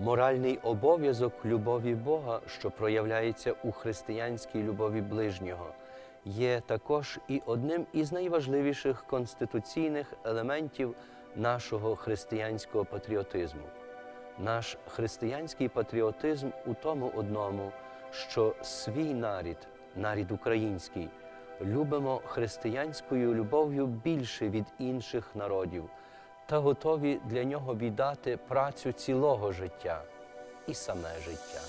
Моральний обов'язок любові Бога, що проявляється у християнській любові ближнього, є також і одним із найважливіших конституційних елементів нашого християнського патріотизму. Наш християнський патріотизм у тому одному, що свій нарід, нарід український, любимо християнською любов'ю більше від інших народів та готові для нього віддати працю цілого життя і саме життя.